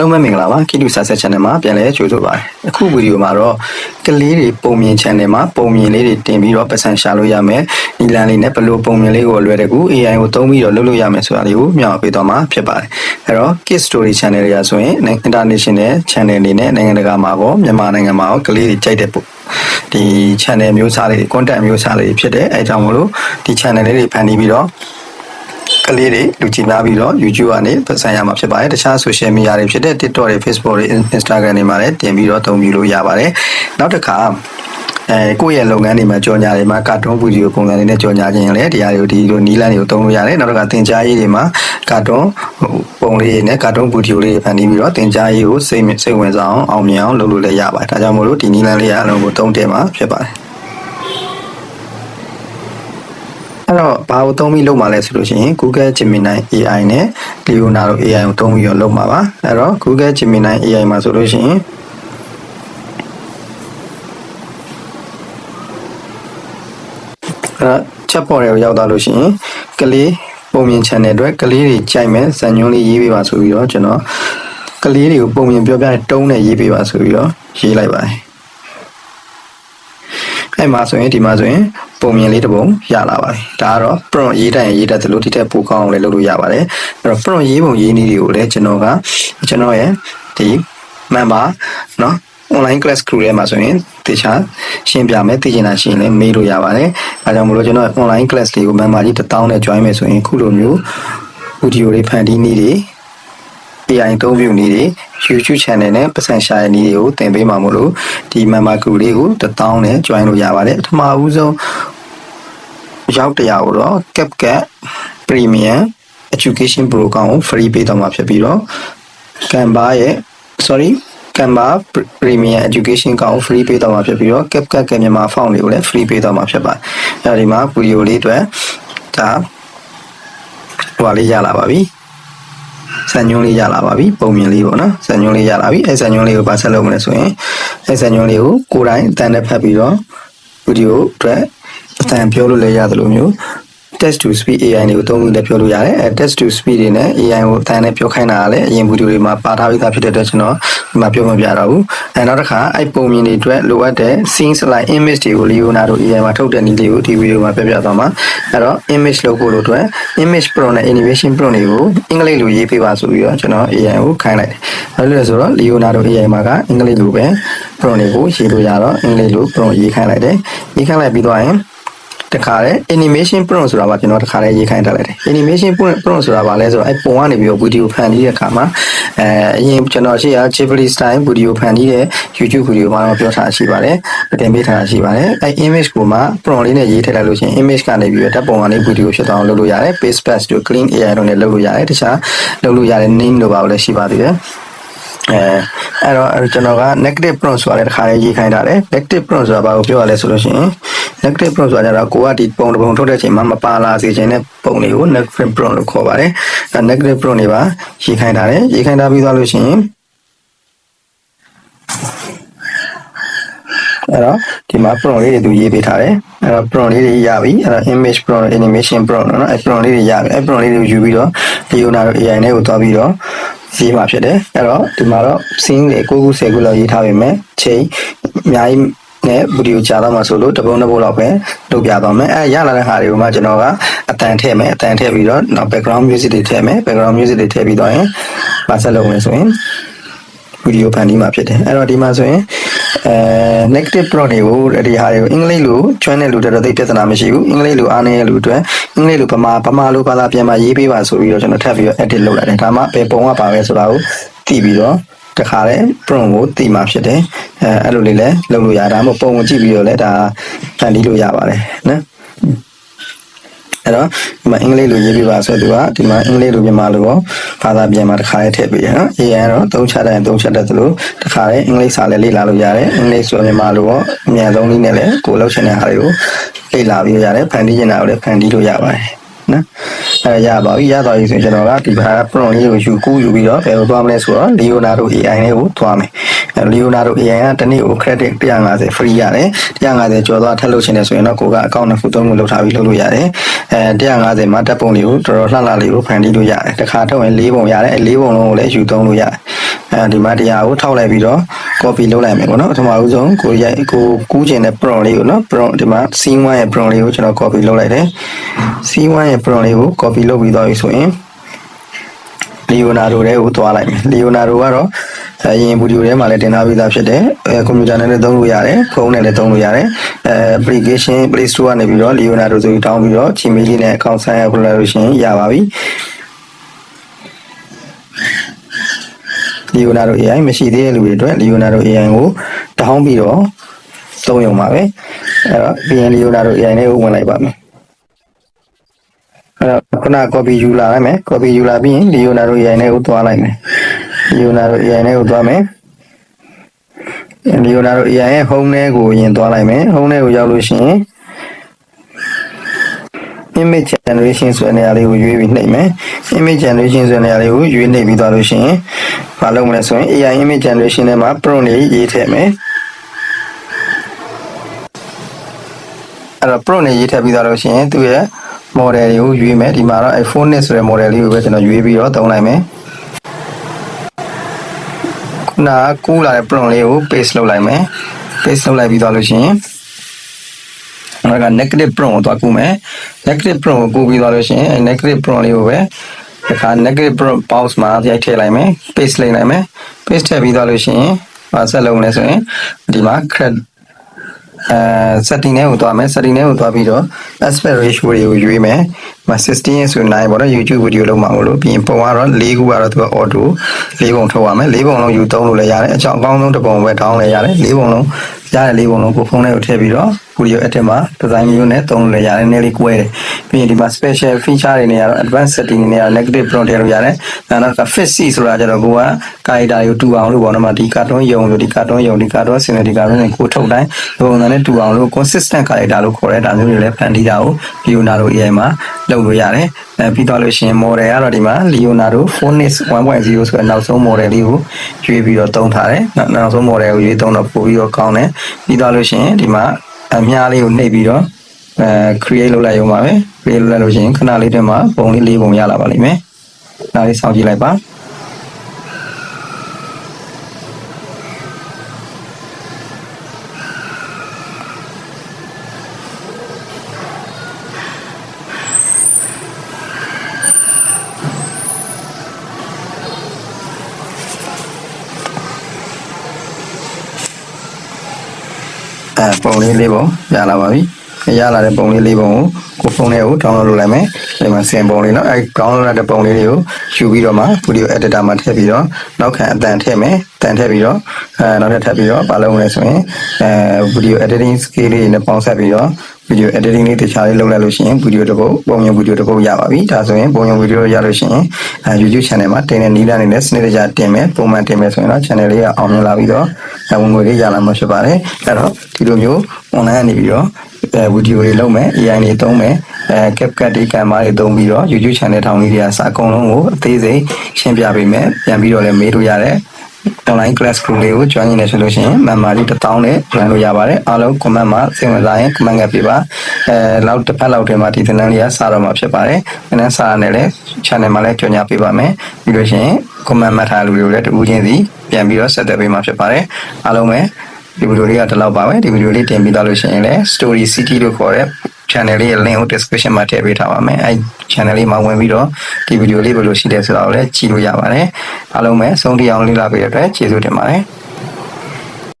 အားလုံးပဲမင်္ဂလာပါကိတုဆာဆက် channel မှာပြန်လည်ကြိုဆိုပါရစေအခုဗီဒီယိုမှာတော့ကလေးတွေပုံမြင် channel မှာပုံမြင်လေးတွေတင်ပြီးတော့ပတ်စံရှာလို့ရမယ်ဒီလမ်းလေးနဲ့ဘယ်လိုပုံမြင်လေးကိုအလွယ်တကူ AI ကိုသုံးပြီးတော့လုပ်လို့ရမယ်ဆိုတာလေးကိုမျှဝေပေးသွားမှာဖြစ်ပါတယ်အဲ့တော့ Kids Story channel တွေကဆိုရင် international channel အနေနဲ့နိုင်ငံတကာမှာပေါ့မြန်မာနိုင်ငံမှာရောကလေးတွေကြိုက်တဲ့ပုံဒီ channel မျိုးစားလေးတွေ content မျိုးစားလေးတွေဖြစ်တယ်အဲကြောင့်မလို့ဒီ channel လေးတွေဖန်တီးပြီးတော့ ကလေးတွေလူကြည့်များပြီးတော့ YouTube ကနေပတ်စံရမှာဖြစ်ပါတယ်တခြား social media တွေဖြစ်တဲ့ TikTok တွေ Facebook တွေ Instagram တွေမှာလည်းတင်ပြီးတော့အသုံးပြုလို့ရပါတယ်နောက်တစ်ခါအဲကိုယ့်ရဲ့လုပ်ငန်းတွေမှာကြော်ညာတွေမှာကာတွန်းဗီဒီယိုပုံစံတွေနဲ့ကြော်ညာခြင်းလည်းတရားတွေကိုဒီလိုနီးလန်းတွေကိုသုံးလို့ရတယ်နောက်တစ်ခါသင်ကြားရေးတွေမှာကာတွန်းပုံလေးတွေနဲ့ကာတွန်းဗီဒီယိုလေးတွေဖန်တီးပြီးတော့သင်ကြားရေးကိုစိတ်စိတ်ဝင်စားအောင်အောင်မြင်အောင်လုပ်လို့လည်းရပါတယ်ဒါကြောင့်မို့လို့ဒီနီးလန်းလေးအလုံးကိုသုံးတယ်မှာဖြစ်ပါတယ်အဲ့တော့ ဘာကိုသုံးပြီးလုပ်မှာလဲဆိုလို့ရှိရင် Google Gemini AI နဲ့ Leonardo AI ကိုသုံးပြီးတော့လုပ်မှာပါအဲ့တော့ Google Gemini AI မှာဆိုလို့ရှိရင်အဲ့ချက်ပေါ်တွေကိုရောက်သွားလို့ရှိရင်ကလေးပုံမြင် channel အတွက်ကလေးတွေကြိုက်မဲ့ဇာညွှန်းလေးရေးပေးပါဆိုပြီးတော့ကျွန်တော်ကလေးတွေကိုပုံမြင်ပြောပြတဲ့တုံးနဲ့ရေးပေးပါဆိုပြီးတော့ရေးလိုက်ပါတယ်အဲ့မှာဆိုရင်ဒီမှာဆိုရင် ပုံမြင်လေးတစ်ပုံရလာပါတယ်ဒါကတော့ prompt ရေးတိုင်းရေးတတ်သလိုဒီထက်ပိုကောင်းအောင်လည်းလုပ်လို့ရပါတယ်အဲ့တော့ prompt ရေးပုံရေးနည်းတွေကိုလည်းကျွန်တော်ကကျွန်တော်ရဲ့ဒီ member เนาะ online class crew ထဲမှာဆိုရင်တခြားရှင်းပြမယ်သိချင်တာရှင်းလဲမေးလို့ရပါတယ်အဲကြောင့်မလို့ကျွန်တော် online class လေးကို member ကြီး1000နဲ့ join မယ်ဆိုရင်ခုလိုမျိုး video တွေဖန်တီးနည်းတွေ AI အသုံးပြုနည်းတွေ YouTube channel နဲ့ပတ်စံရှာတဲ့နည်းတွေကိုသင်ပေးမှာမို့လို့ဒီ member group လေးကို1000နဲ့ join လို့ရပါတယ်ပထမဦးဆုံး ရောက်တရားကိုတော့ CapCut Premium Education Pro ကောင်ကို free ပေးတော့မှာဖြစ်ပြီးတော့ Canva ရဲ့ sorry Canva Premium Education ကောင်ကို free ပေးတော့မှာဖြစ်ပြီးတော့ CapCut ကမြန်မာ font တွေကိုလည်း free ပေးတော့မှာဖြစ်ပါတယ်အဲဒီမှာ video လေးအတွက်ဒါဟိုပါလေးရလာပါပြီစံညွှန်းလေးရလာပါပြီပုံမြင်လေးပေါ့နော်စံညွှန်းလေးရလာပြီအဲစံညွှန်းလေးကိုပါဆက်လုပ်မလဲဆိုရင်အဲစံညွှန်းလေးကိုကိုယ်တိုင်အတန်နဲ့ဖတ်ပြီးတော့ဗီဒီယိုအတွက်အ တန်ပြောလို့လည်းရတယ်လို့မျိုး text to speech AI တွေကိုသုံးပြီးလည်းပြောလို့ရတယ်အဲ text to speech တွေနဲ့ AI ကိုအတန်နဲ့ပြောခိုင်းတာကလည်းအရင်ဗီဒီယိုတွေမှာပါထားပြီးသားဖြစ်တဲ့အတွက်ကျွန်တော်ဒီမှာပြောမပြတော့ဘူးအဲနောက်တစ်ခါအဲ့ပုံမြင်တွေအတွက်လိုအပ်တဲ့ scenes like image တွေကို Leonardo AI မှာထုတ်တဲ့နည်းလေးကိုဒီဗီဒီယိုမှာပြပြသွားမှာအဲ့တော့ image လုပ်ဖို့လို့အတွက် image prompt နဲ့ animation prompt တွေကိုအင်္ဂလိပ်လိုရေးပေးပါဆိုပြီးတော့ကျွန်တော် AI ကိုခိုင်းလိုက်တယ်အဲ့လိုလဲဆိုတော့ Leonardo AI မှာကအင်္ဂလိပ်လိုပဲ prompt တွေကိုရေးလို့ရတော့အင်္ဂလိပ်လို prompt ရေးခိုင်းလိုက်တယ်ရေးခိုင်းလိုက်ပြီးတော့ရင် တခါလေ animation prompt ဆိုတာပါကျွန်တော်တခါလေရေးခိုင်းထားလိုက်တယ် animation prompt ဆိုတာပါလဲဆိုတော့အဲပုံကနေပြီးတော့ video ဖန်တီးတဲ့အခါမှာအဲအရင်ကျွန်တော်ရှေ့က Ghibli style video ဖန်တီးတဲ့ YouTube video မှာတော့ပြောထားရှိပါတယ်တင်ပေးထားတာရှိပါတယ်အဲ image ကိုမှ prompt လေးနဲ့ရေးထည့်လိုက်လို့ရှိရင် image ကနေပြီးတော့ဓာတ်ပုံကနေ video ဖြစ်သွားအောင်လုပ်လို့ရတယ် paste patch တို့ clean AI တို့နဲ့လုပ်လို့ရတယ်တခြားလုပ်လို့ရတဲ့ name တို့ပါလည်းရှိပါသေးတယ် အဲအဲ့တော့အဲ့ကျွန်တော်က negative prompt ဆိုတာလည်းတစ်ခါလေးရေးခိုင်းထားတယ် negative prompt ဆိုတာဘာကိုပြောရလဲဆိုလို့ရှိရင် negative prompt ဆိုတာကြတော့ကိုကဒီပုံတစ်ပုံထုတ်တဲ့အချိန်မှာမပါလာစေချင်တဲ့ပုံတွေကို negative prompt လို့ခေါ်ပါတယ်အဲ negative prompt တွေပါရေးခိုင်းထားတယ်ရေးခိုင်းထားပြီးသွားလို့ရှိရင်အဲ့တော့ဒီမှာ prompt လေးတွေသူရေးပေးထားတယ်အဲ့တော့ prompt လေးတွေရပြီအဲ့တော့ image prompt animation prompt နော်အဲ့ prompt လေးတွေရပြီအဲ့ prompt လေးတွေကိုယူပြီးတော့ Leonardo AI နဲ့ကိုသွားပြီးတော့ ရေးမှာဖြစ်တယ်အဲ့တော့ဒီမှာတော့ scene တွေ9ခု10ခုလောက်ရေးထားပေမဲ့ချိန်အများကြီးနဲ့ဗီဒီယိုကြာတော့မှဆိုလို့တပုံတစ်ပုံလောက်ပဲလုပ်ပြသွားမယ်အဲရလာတဲ့ဟာတွေကိုမှကျွန်တော်ကအတန်ထည့်မယ်အတန်ထည့်ပြီးတော့နောက် background music တွေထည့်မယ် background music တွေထည့်ပြီးတော့ရင်မဆက်လုပ်မယ်ဆိုရင်ဗီဒီယိုဖန်တီးမှာဖြစ်တယ်အဲ့တော့ဒီမှာဆိုရင် အဲ negative prompt တွေကိုဒီဟာတွေကိုအင်္ဂလိပ်လိုကျွမ်းတဲ့လူတွေတော့သိပြဿနာမရှိဘူးအင်္ဂလိပ်လိုအားနည်းတဲ့လူတွေအင်္ဂလိပ်လိုဗမာဗမာလိုဘာသာပြန်มาရေးပေးပါဆိုပြီးတော့ကျွန်တော်ထပ်ပြီးတော့ edit လုပ်လိုက်တယ်ဒါမှဘယ်ပုံကပါပဲဆိုတာကိုသိပြီးတော့တခါလဲ prompt ကိုသိမှဖြစ်တယ်အဲအဲ့လိုလေးလဲလုပ်လို့ရတာမှပုံကိုကြည့်ပြီးတော့လဲဒါဖန်တီးလို့ရပါတယ်နော် အဲ့တော့ဒီမှာအင်္ဂလိပ်လိုရေးပြပါဆိုသူကဒီမှာအင်္ဂလိပ်လိုမြန်မာလိုရောဘာသာပြန်မှာတစ်ခါလေးထည့်ပေးရနော် AI တော့သုံးချတိုင်းသုံးချက်တတ်သလိုတစ်ခါလေးအင်္ဂလိပ်စာလည်းလေ့လာလို့ရတယ်အင်္ဂလိပ်ဆိုမြန်မာလိုရောအများဆုံးနည်းနဲ့လည်းကိုယ်လောက်ချင်တဲ့ဟာတွေကိုလေ့လာပြီးရတယ်ဖန်တီးချင်တာကိုလည်းဖန်တီးလို့ရပါတယ်နော် အဲရပါပြီရသွားပြီဆိုရင်ကျွန်တော်ကဒီဘာ prompt လေးကိုယူကူးယူပြီးတော့ဘယ်လိုသွားမလဲဆိုတော့ Leonardo AI နဲ့ကိုသွားမယ်အဲ Leonardo AI ကတစ်နေ့ကို credit 150 free ရတယ်150ကျော်သွားထပ်လုပ်ချင်တယ်ဆိုရင်တော့ကိုကအကောင့်နှစ်ခုသုံးခုလုပ်ထားပြီးလုပ်လို့ရတယ်အဲ150မှာဓာတ်ပုံလေးကိုတော်တော်လှလှလေးကိုဖန်တီးလို့ရတယ်တစ်ခါထုတ်ရင်၄ပုံရတယ်အဲ၄ပုံလုံးကိုလည်းယူသုံးလို့ရတယ်အဲဒီမှာတရားကိုထောက်လိုက်ပြီးတော့ copy လုပ်လိုက်မယ်ပေါ့နော်ပထမဦးဆုံးကိုရိုက်ကိုကူးကျင်တဲ့ prompt လေးကိုနော် prompt ဒီမှာ C1 ရဲ့ prompt လေးကိုကျွန်တော် copy လုပ်လိုက်တယ် C1 ရဲ့ prompt လေးကို copy လုပ်ပြီးတော့ပြီဆိုရင် Leonardo တဲ့ကိုသွားလိုက်မယ် Leonardo ကတော့အရင်ဗီဒီယိုထဲမှာလည်းတင်ထားပြီးသားဖြစ်တယ်အဲကွန်ပျူတာနဲ့လည်းသုံးလို့ရတယ်ဖုန်းနဲ့လည်းသုံးလို့ရတယ်အဲ application Play Store ကနေပြီးတော့ Leonardo ဆိုပြီးတောင်းပြီးတော့ Gmail လေးနဲ့ account sign up လုပ်လိုက်လို့ရှိရင်ရပါပြီ Leonardo AI မရှိသေးတဲ့လူတွေအတွက် Leonardo AI ကိုတောင်းပြီးတော့သုံးရုံပါပဲအဲ့တော့ပြီးရင် Leonardo AI နဲ့ကိုဝင်လိုက်ပါမယ် အဲ့တော့ခုန copy ယူလာလိုက်မယ် copy ယူလာပြီးရင် Leonardo AI နဲ့ကိုသွားလိုက်မယ် Leonardo AI နဲ့ကိုသွားမယ် Leonardo AI ရဲ့ home ထဲကိုအရင်သွားလိုက်မယ် home ထဲကိုရောက်လို့ရှိရင် image generation ဆိုတဲ့နေရာလေးကိုရွေးပြီးနှိပ်မယ် image generation ဆိုတဲ့နေရာလေးကိုရွေးနှိပ်ပြီးသွားလို့ရှိရင်မလုပ်မလဲဆိုရင် AI image generation ထဲမှာ prompt တွေရေးထည့်မယ်အဲ့တော့ prompt တွေရေးထည့်ပြီးသွားလို့ရှိရင်သူ့ရဲ့ model တွေကိုရွေးမယ်ဒီမှာတော့ iPhone နဲ့ဆိုတဲ့ model လေးကိုပဲကျွန်တော်ရွေးပြီးတော့သုံးလိုက်မယ်ခုနကကူးလာတဲ့ prompt လေးကို paste လုပ်လိုက်မယ် paste လုပ်လိုက်ပြီးသွားလို့ရှိရင်နောက်က negative prompt ကိုသွားကူမယ် negative prompt ကိုကူပြီးသွားလို့ရှိရင်အဲ negative prompt လေးကိုပဲဒီခါ negative prompt pause မှာရိုက်ထည့်လိုက်မယ် paste လိုက်လိုက်မယ် paste ထည့်ပြီးသွားလို့ရှိရင်ဘာဆက်လုပ်မလဲဆိုရင်ဒီမှာ credit အဲ setting ထဲကိုသွားမယ် setting ထဲကိုသွားပြီးတော့ aspect ratio တွေကိုရွေးမယ်မ16ဆို9ပေါ့နော် YouTube video လုံးမှာမလို့ပြီးရင်ပုံကတော့၄ခုကတော့သူက auto ၄ပုံထုတ်ရမယ်၄ပုံလုံးယူသုံးလို့လည်းရတယ်အကြောင်းအကောင်းဆုံးတစ်ပုံပဲတောင်းလည်းရတယ်၄ပုံလုံးရတဲ့၄ပုံလုံးကိုဖုန်းထဲကိုထည့်ပြီးတော့ video edit မှာ design မျိုးနဲ့သုံးလို့လည်းရတယ်နည်းလေးကွဲတယ်ပြီးရင်ဒီမှာ special feature တွေနေရာတော့ advanced setting တွေနေရာ negative prompt ထည့်လို့ရတယ်နောက်တော့ fit C ဆိုတာကျတော့ကိုက character ကိုတူအောင်လို့ပေါ့နော်ဒီ cartoon ယုံလို့ဒီ cartoon ယုံဒီ cartoon စင်ဒီ cartoon စင်ကိုထုတ်တိုင်းပုံစံနဲ့တူအောင်လို့ consistent character လို့ခေါ်တဲ့ဒါမျိုးတွေလည်းဖန်တီးတာကို Leonardo AI မှာလုပ်လို့ရတယ်အဲပြီးတော့လို့ရှိရင် model ကတော့ဒီမှာ Leonardo Phoenix 1.0ဆိုတဲ့နောက်ဆုံး model လေးကိုရွေးပြီးတော့သုံးထားတယ်နောက်နောက်ဆုံး model ကိုရွေးသုံးတော့ပို့ပြီးတော့ကောင်းတယ်ပြီးတော့လို့ရှိရင်ဒီမှာ အများလေးကိုနှိပ်ပြီးတော့အဲ create လုပ်လိုက်ရုံပါပဲ create လုပ်လိုက်လို့ရှိရင်ခဏလေးတည်းမှာပုံလေးလေးပုံရလာပါလိမ့်မယ်ဒါလေးစောင့်ကြည့်လိုက်ပါ အဲပုံလေးလေးပုံရလာပါပြီရလာတဲ့ပုံလေးလေးပုံကိုကိုဖုန်းထဲကို download လုပ်လိုက်မယ်ဒီမှာစင်ပုံလေးเนาะအဲ download လုပ်တဲ့ပုံလေးတွေကိုယူပြီးတော့မှ video editor မှာထည့်ပြီးတော့နောက်ခံအတန်ထည့်မယ်အတန်ထည့်ပြီးတော့အဲနောက်ထပ်ထပ်ပြီးတော့မလုပ်လဲဆိုရင်အဲ video editing skill လေးနဲ့ပေါင်းဆက်ပြီးတော့ video editing လေးတခြားလေးလုပ်လိုက်လို့ရှိရင် video တစ်ပုဒ်ပုံရုံ video တစ်ပုဒ်ရပါပြီဒါဆိုရင်ပုံရုံ video ရလို့ရှိရင်အဲ YouTube channel မှာတင်တဲ့နီးလန်းနေတဲ့စနစ်တကျတင်မယ်ပုံမှန်တင်မယ်ဆိုရင်တော့ channel လေးကအောင်မြင်လာပြီးတော့ဝင်ငွေလေးရလာမှာဖြစ်ပါတယ်အဲ့တော့ဒီလိုမျိုး online ကနေပြီးတော့အဲဗီဒီယိုတွေလုပ်မယ် AI တွေသုံးမယ်အဲ CapCut တွေကင်မရာတွေသုံးပြီးတော့ YouTube channel ထောင်လေးတွေကစအကုန်လုံးကိုအသေးစိတ်ရှင်းပြပေးမယ်ပြန်ပြီးတော့လည်းမေးလို့ရတယ် online class group လေးကို join နေဆိုလို့ရှိရင် member လေး1000နဲ့ join လို့ရပါတယ်အားလုံး comment မှာစိတ်ဝင်စားရင် comment ငယ်ပေးပါအဲလောက်တစ်ဖက်လောက်ထဲမှာဒီသင်တန်းလေးကစတော့မှာဖြစ်ပါတယ်သင်တန်းစာနဲ့လည်း channel မှာလည်းကြော်ညာပေးပါမယ်ပြီးလို့ရှိရင် comment မှတ်ထားလူတွေကိုလည်းတူးချင်းစီပြန်ပြီးတော့ဆက်သွယ်ပေးမှာဖြစ်ပါတယ်အားလုံးပဲဒီဗီဒီယိုလေးကဒီလောက်ပါပဲဒီဗီဒီယိုလေးတင်ပြီးတော့လို့ရှိရင်လည်း story city လို့ခေါ်တဲ့ channel လေးရဲ့ link ကို description မှာထည့်ပေးထားပါမယ်အဲ channel လေးမှာဝင်ပြီးတော့ဒီဗီဒီယိုလေးဘယ်လိုရှိလဲဆိုတာကိုလည်းကြည့်လို့ရပါတယ်အားလုံးပဲဆုံးထိအောင်လေ့လာပေးတဲ့အတွက်ကျေးဇူးတင်ပါတယ်